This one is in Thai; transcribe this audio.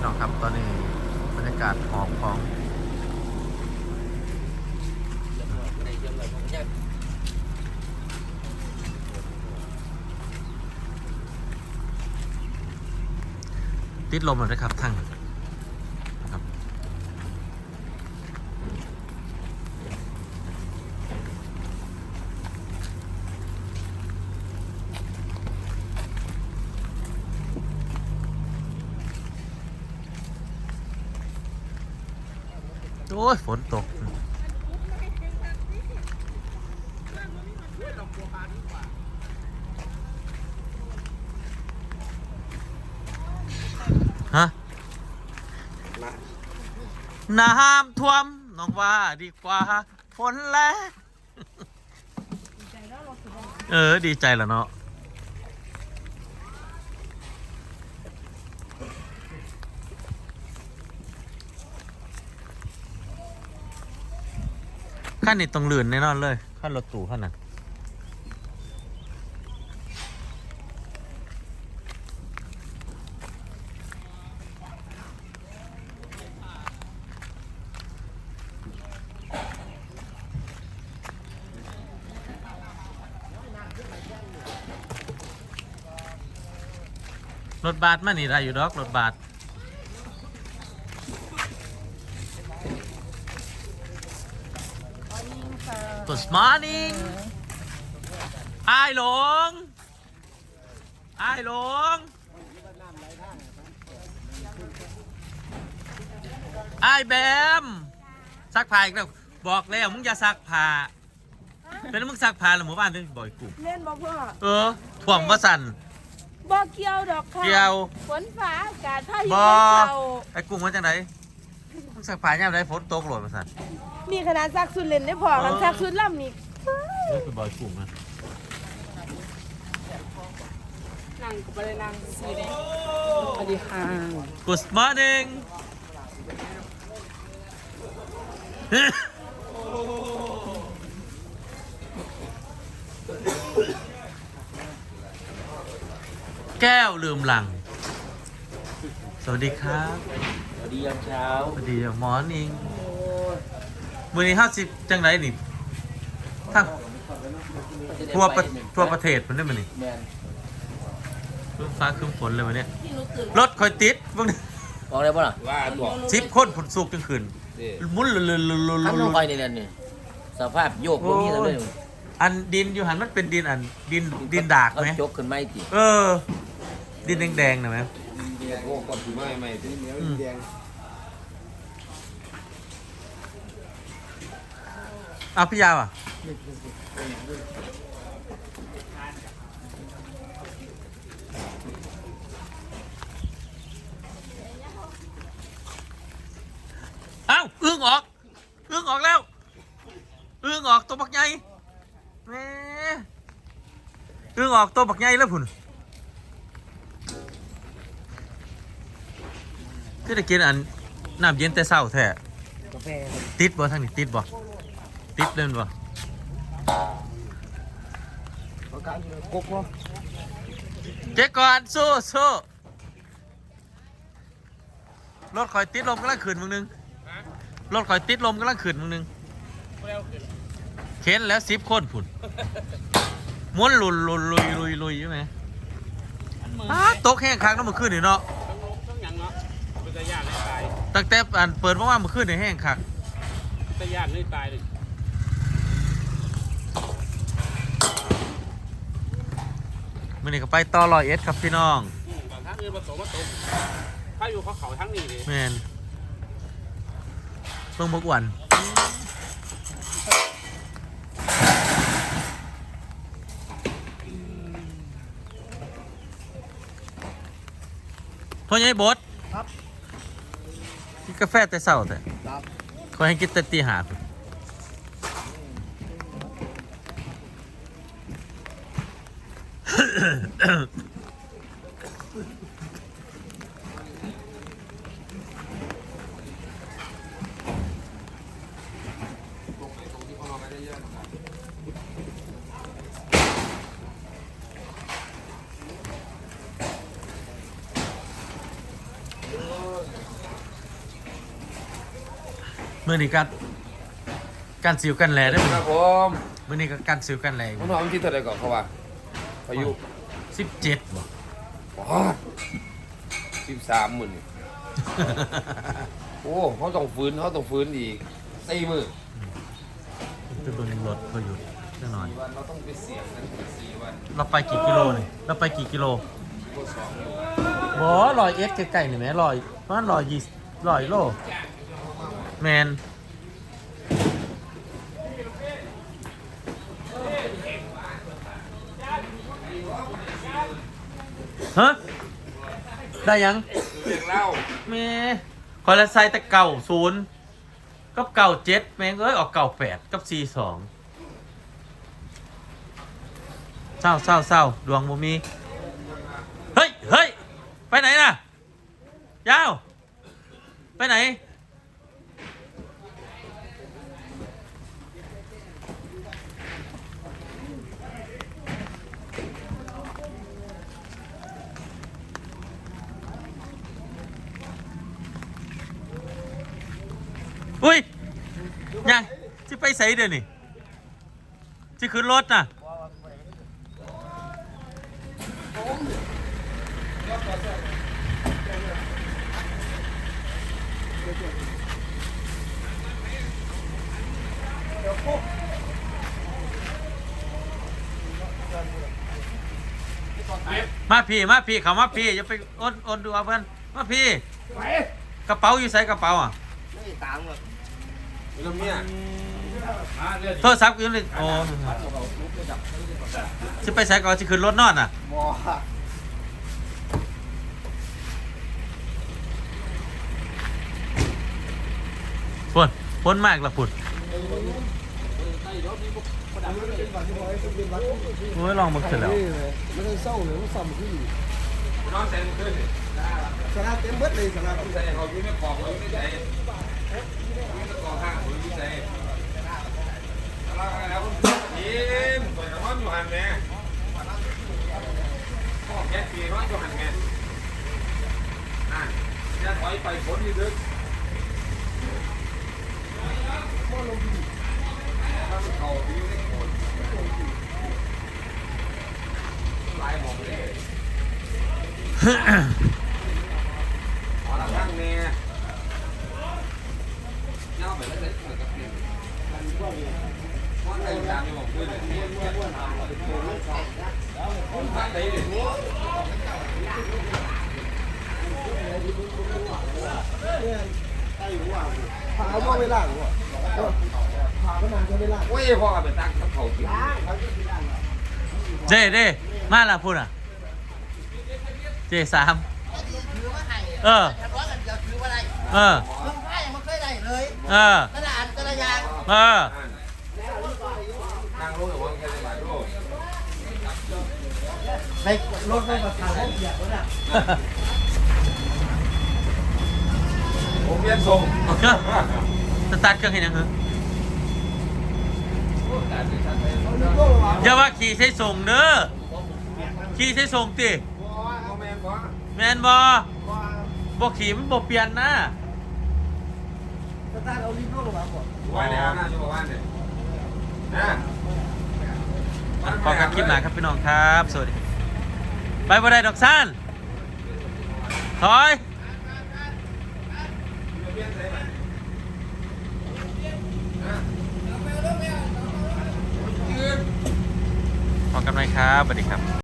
พี่น้องครับตอนนี้บรรยากาศหอมของติดลมหน่อยนะครับทั้งนะครับโอ้ ยฝนตก ฮะ น้ำท่วมน้องว่าดีกว่าฝนแล้งเออ ดีใจแล้วเนาะ ขั้นนี้ต้องลื่นแน่นอนเลยขั้นรถตู่ขั้นนั้นรถบัสมานี่ได้อยู่ดอกรถบัส morning ไอ้ายหลงไอ้ายหลงไอ้ายแบมซักผ้าอีกแล้วบอกแล้วมึงอย่าซักผ้าเป็นมึงซักผ้าแล้วหมู่บ้านถึงบ่อยกูเล่นบ่พ่อเออถ่วงว่าสั่นบ่เกี่ยวดอกค่ะเกี่ยวฝนฟ้าอากาศพายุบ่เป็นเก่าไอ้กุ้งมาจากไหน มึงซักผ้ายามใดฝนตกโหลดมาสั่นนี่ขนาดซักสุดเล่นได้พอกันเออซักสุดล่ำนี่นี่คือบ่อยกุ้งนะนั่งก็บ่ได้นั่งสีเด้สวัสดีค่ะ Good morning แก้วลืมหลัง สวัสดีครับสวัส ดียามเช้าสวัสดีมอร์นิ่งวันนี้ห้าสิบจังไรนี่ทั้งทั่วประทั่วประเทศมันได้มั้ยนี่แมนครึ้มฟ้าครึ้มฝนเลยวันนี้รถคอยติดพวกนี้บอกได้ป่ะล่ะว่าตัวสิบคนผลสุกกลางคืนหมุนลุลุลุลุลุขันลลุงไปในเดือนนี่สภาพโยกบ่มีเลยอันดินอยู่หันมันเป็นดินอันดินดินดากไหมเขาจกขึ้นไม่ติเออ ดินแดงๆนะไหม โอ้ก่อนถือไม้ใหม่ที่เหนียวอืมแดงเอาพี่ยาวอะเอ้าอึ้งออกอึ้งออกแล้วอึ้งออกตัวบักใหญ่แหม่อึ้งออกตัวบักใหญ่แล้วพุ่น คือได้กินอันน้ำเย็นแต่เช้าแท้กาแฟติดบ่ทางนี้ติดบ่ติดเดินบ่กกเนาะเจ๊ก่อนสู้สู้รถคอยติดลมกำลังขึ้นมึงหนึงรถคอยติดลมกำลังขึ้นมึงหนึงเข็นแล้วสิบคนผุนม้วนหลุนหลุนลุยลุยลุยใช่ไหมอ้าตกแห้งค้างน้ำมันขึ้นนี่เนาะ ต้องยังเนาะ เป็นตะย่านให้ตายตั้งแต่อันเปิดมาว่ามันขึ้นในแห้งคักตะย่านให้ตายเลยมันนี่ก็ไปต่อรอยเอสครับพี่น้องอืมบางทางอื่นผสมมาตกถ้าอยู่เขาเขาทั้งนี้เลยแมนเพิ่งบกวันพ่อใหญ่บดครับ กาแฟแต่เศร้าแต่ขอให้กินแต่ตีหา มื่อนี้กันการสิวกันแหล่ได้ไหมครับผมมื่อนี้ก็การสิวกันแหล่มันหอมที่เท่าไหรก่อนเขาว่าอายุสิบเจ็ดบ่ว้าสิบสามหมื่นโอ้เขาต้องฟื้นเขาต้องฟื้นอีกสี่หมื่นไปเบิ่งรถประยุทธ์แน่นอน สี่วันเราต้องไปเสี่ยงกันสี่วันเราไปกี่กิโลนี่เราไปกี่กิโลก็สองอยู่บอลอยเอสไกลๆนี่ไหมลอยประมาณลอยยี่ลอยโล แมนฮะได้ยังเรียกเล่าแม่คอยละไซแต่เก่าศูนย์กับเก่าเจ็ดแม่งเอ้ยออกเก่าแปดกับสี่สองเศร้าเศร้าเศร้าดวงบ่มีเฮ้ยเฮ้ยไปไหนน่ะยาวไปไหน อุ้ย ยังจะไปใส่เดี๋ยวนี้จะขึ้นรถน่ะมาพี่มาพี่เขามาพี่อย่าไปอ้นอ้นดูเอาเพื่อนมาพี่กระเป๋าอยู่ใส่กระเป๋าอะ เรื่องเนี้ยโทรศัพท์อยู่ในโอ้จะไปใส่ก่อนจะขึ้นรถนอนอะพุ่นพ้นมากละพุ่นโอ้ยลองมาขึ้นแล้วไม่ได้เศร้าเลยมันซ้ำขึ้นน้องแซงขึ้นนี่สาระเต็มเบิดเลยสาระใส่เขาอยู่ในกล่องเขาอยู่ในใจ ไปผลที่ดึกถ้ามันเขาอยู่ในโคนลายหมอกเลย ขอละข้างแม่ย่าไปแล้วเลยเปิดกระเพียงว่าใครตามไปบอกคุยเลยเนี่ยเนี่ยว่าใครเลย พาว่าเวลาหัวพาก็นานจะเวลาโอ้ยพ่อไปตั้งกับเขาสิเด้เด้มาละพุ่นอะ เจสามเออทะเลาะกันเดี๋ยวถือว่าอะไรเออเพิ่งพ่ายยังไม่เคยได้เลยเออกระดานกระยางเออนั่งรู้หรือว่าแค่จะมาดูในรถไม่มาทางให้เหยียบแล้วน่ะ ผมเรียนส่งสตาร์ทเครื่องให้ยังเหรออย่าว่าขี่ใช้ส่งเด้อขี่ใช้ส่งติแม่นบ่แมนบอบอกขี่มันบอกเปลี่ยนนะสตาร์ทเอาลิ้นลงมาก่อนว่าเนี่ยน่าจะบอกว่าเนี่ยนะขอกันคลิปหนาครับพี่น้องครับ สวัสดี ไปบ่ได้ดอกซ่านถอย ขอกันไหมครับสวัสดีครับ